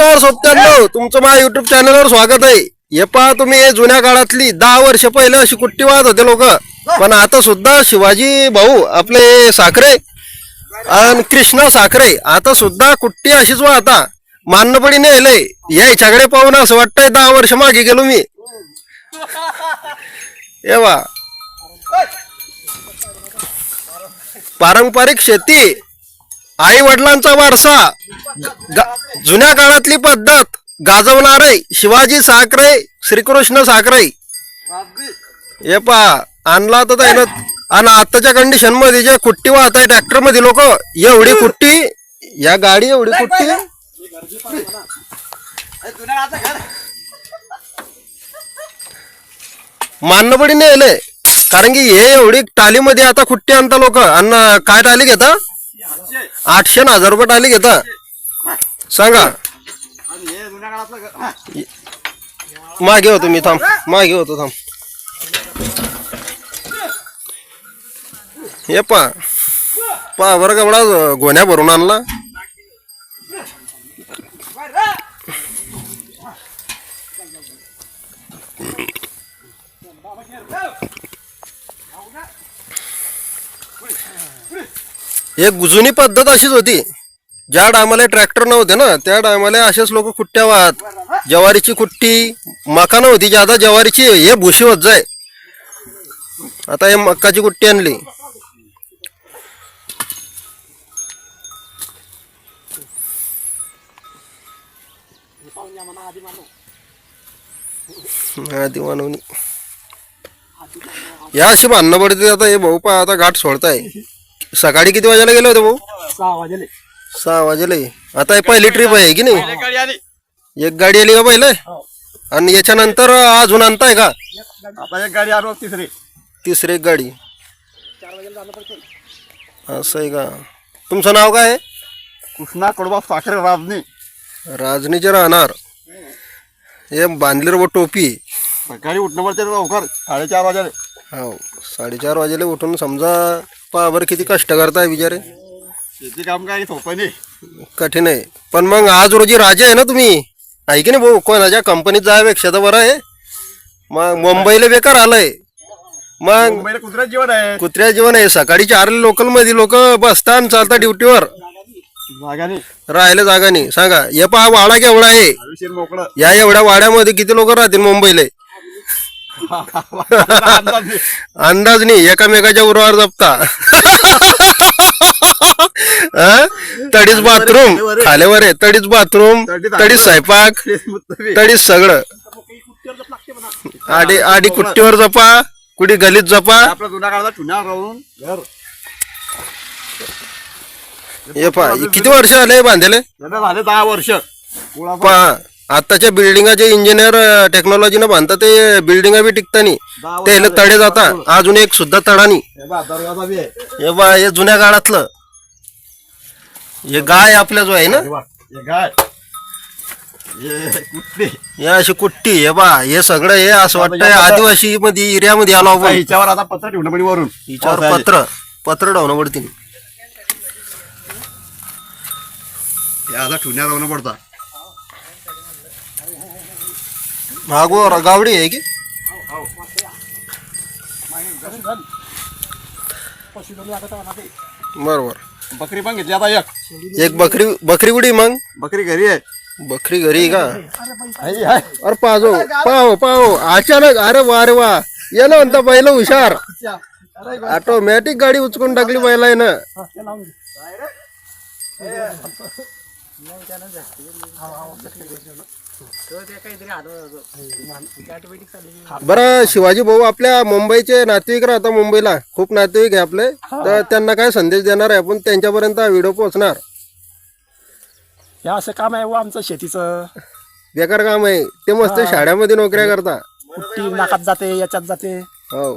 नमस्कार सोबत्यांनो तुमचं माझ्या युट्यूब चॅनलवर स्वागत आहे. हे पहा तुम्ही हे जुन्या काळातली दहा वर्ष पहिले अशी कुट्टी वाहत होते लोक. पण आता सुद्धा शिवाजी भाऊ आपले साखरे आणि कृष्णा साखरे आता सुद्धा कुट्टी अशीच वाहता. मान्यपणी नेलंय. या याच्याकडे पाहून असं वाटतंय दहा वर्ष मागे गेलो मी. ये वा पारंपरिक शेती आई वडिलांचा वारसा जुन्या काळातली पद्धत. गाजवणारे शिवाजी साखरे श्रीकृष्ण साखरे. हे पा आणला तर त्यानं आणि आताच्या कंडिशनमध्ये जे कुट्टी वाहत आहे ट्रॅक्टरमध्ये लोक एवढी कुट्टी या गाडी एवढी कुट्टी मानणं पडी नेले. कारण की हे एवढी टालीमध्ये आता कुट्टी आणता लोक. आणि काय टाली घेता? आठशे ना हजार रुपये टाली घेता. सांगा. मागे होतो मी थांब. मागे होतो थांब. हे पा पा बरं का म्हणा गोण्या भरून आणला. एक जुनी पद्धत अशीच होती. ज्या टायमाला ट्रॅक्टर नव्हते ना त्या टायमाला असेच लोक कुट्ट्या वाहत? ज्वारीची कुट्टी मका नव्हती ज्यादा ज्वारीची हे भुशी होत जाय. आता हे मक्काची कुट्टी आणली. आधी मानवणी. या अशी भांडणं पडते आता हे भाऊ पा आता घाट सोडताय. सकाळी किती वाजायला गेले होते भाऊ? सहा वाजले. सहा वाजले. आता हे पहिली ट्रिप आहे की नाही? गाडी आली. एक गाडी आली का पहिले? आणि याच्यानंतर अजून आणताय का? आता एक गाडी आलो तिसरी. तिसरी एक गाडी. असं आहे का? तुमचं नाव काय आहे? कृष्णा कडबा साखरे राजनी. राजनीचे राहणार. हे बांधलेर व टोपी. सकाळी उठणं पडते लवकर. साडेचार वाजले हो साडेचार वाजेला उठून समजा पहा बरं किती कष्ट करताय बिचारे. शेती काम काय सोपं नाही. कठीण आहे. पण मग आज रोजी राजे आहे ना तुम्ही? आहे की नाही भाऊ? कोणाच्या कंपनीत जायपेक्षा तर बरं आहे. मग मुंबईला बेकार आलंय. मग मुंबईला कुत्र्यात जीवन आहे. कुत्र्या जीवन आहे. सकाळी चार लोकलमध्ये लोक बसता आणि चालता ड्युटीवर. जागाने राहायला जागा नाही. सांगा हे पहा वाडा केवढा आहे. मोकळं. या एवढ्या वाड्यामध्ये किती लोक राहतील मुंबईला? अंदाज नाही. एकामेकाच्या उरावर जपता. हा? तडीच बाथरूम. खाल्यावर आहे. तडीच बाथरूम तडीच स्वयंपाक. तडीच सगळं. आडी आडी कुट्टीवर जपा? कुठे गलीत जपा? हे हे किती वर्ष आले बांधले झाले दहा वर्ष. पहा. आताच्या बिल्डिंगाचे इंजिनियर टेक्नॉलॉजीनं बांधतात ते बिल्डिंग बी टिकता नाही दहा ते तडे जाता. अजून एक सुद्धा तडा नाही हे बा हे जुन्या काळातलं हे गाय आपल्या जो आहे ना? गाय. हे अशी कुट्टी हे बा हे सगळं हे असं वाटतंय आदिवासी मध्ये एरियामध्ये आलो आपण. हिच्यावर आता पत्र ठेवणं वरून. हिच्यावर पत्र. पत्र डावणं पडतील आता ठुण्या राहणं पडता. मागो गावडी आहे की बरोबर बकरी पण घेतली आता एक एक बकरी बकरी उडी मग बकरी घरी आहे बकरी घरी का. अरे पाजो पाहो पाहो अचानक अरे वा अरे वा ये ना म्हणता पहिलं हुशार ऑटोमॅटिक गाडी उचकून टाकली पहिला आहे. ना बरं शिवाजी भाऊ आपल्या मुंबईचे नातेवाईक राहता मुंबईला. खूप नातेवाईक आहे आपले. तर त्यांना काय संदेश देणार आहे? आपण त्यांच्यापर्यंत हा व्हिडिओ पोहोचणार. हे असं काम आहे व आमचं शेतीचं. बेकार काम आहे. ते मस्त शाळेमध्ये नोकऱ्या करता. कुट्टी नाकात जाते याच्यात जाते. हो.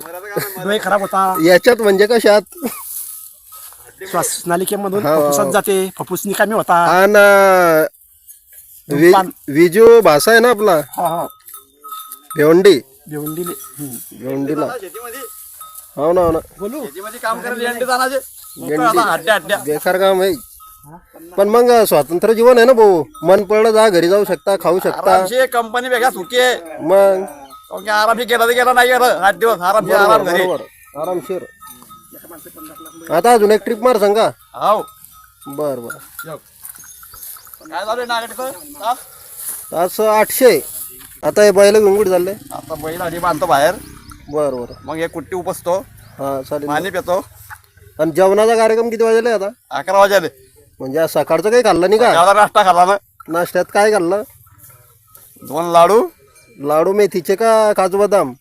डोळे खराब होता याच्यात म्हणजे कशात? श्वास नालिकेमधून हो. फुफ्फुसात जाते फुफ्फुस निकामी होता. आणि धूमपान. विजू भाषा आहे ना आपला? हा हा. भेवंडी. भेवंडीला. शेतीमध्ये. हो ना हो ना. बोलू. शेतीमध्ये काम करायला अंडे जाण्याचे गेंडी. हड्ड्या हड्ड्या. बेकार काम आहे. पण मग स्वातंत्र्य जीवन आहे ना भाऊ. मन पडलं जा घरी जाऊ शकता खाऊ शकता. आरामशी कंपनी वेगळा सुखी आहे. मग? कारण की आरामशी गेला तर गेला नाही गेलं. आठ दिवस आरामशी आराम घरी. बरोबर. आरामशीर. आता अजून एक ट्रिप मार सांगा. हाव. बर बर. काय झालं नागरिक आठशे. आता हे बैल घेऊन कुठे चालले आता बैल आणि बांधतो बाहेर. बर बर. मग एक कुट्टी उपसतो. हा चालेल. पाणी पितो. आणि जेवणाचा कार्यक्रम किती वाजले आता? अकरा वाजले. म्हणजे आज सकाळचं काही खाल्लं नाही का? त्याला नाश्ता खाला ना. नाश्त्यात काय खाल्लं? दोन लाडू. लाडू मेथीचे का काजू बदाम?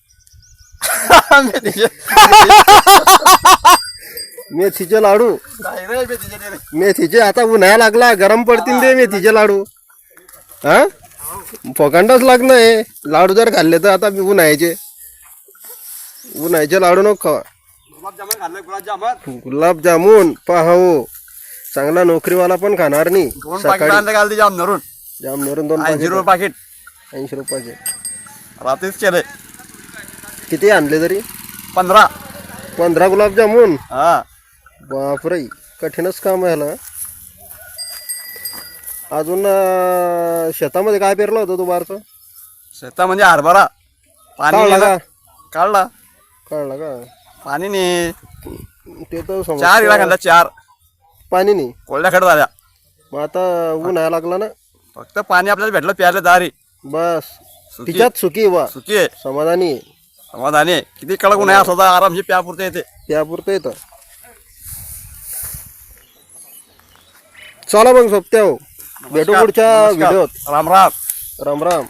मेथीचे. मेथीचे लाडू. नाही रे, मेथीचे नाही रे. मेथीचे आता उन्हाळा लागला गरम पडतील ते मेथीचे लाडू. हा? फकांडाच लागणं आहे लाडू जर खाल्ले तर आता उन्हाळ्याचे. उन्हाळ्याचे लाडू नको खावा. गुलाबजामुन खाल्ले गुलाबजामुन. गुलाबजामुन पाहावो चांगला नोकरीवाला पण खाणार नाही दोन पाकिट सकाळी आणले घालते जाम धरून. जाम नेरून दोन ऐंशी रुपये पाकिट. ऐंशी रुपयाचे रात्रीच केले. किती आणले तरी? पंधरा. पंधरा गुलाबजामुन? हा. बापरे कठीणच काम आहे ह्याला अजून अं, शेतामध्ये काय पेरलं होतं तू बारचं शेता म्हणजे हरभरा. पाणी काढला का? ना. काढला का? पाणी नाही ते तर समज चार इला खाल्ला चार. पाणी नाही कोल्ड्या खड झाल्या. मग आता ऊन यायला लागला ना? फक्त पाणी आपल्याला भेटलं प्यायला दारी. बस. सुकी. तिच्यात सुखी वा. सुकी आहे. समाधानी आहे. समाधानी आहे. किती कडक उन्हाळा असला तर आरामशी प्यापुरते येते. त्यापुरतं येतं. चला मग सोबत्या हो भेटू. पुढच्या. व्हिडिओत राम राम राम राम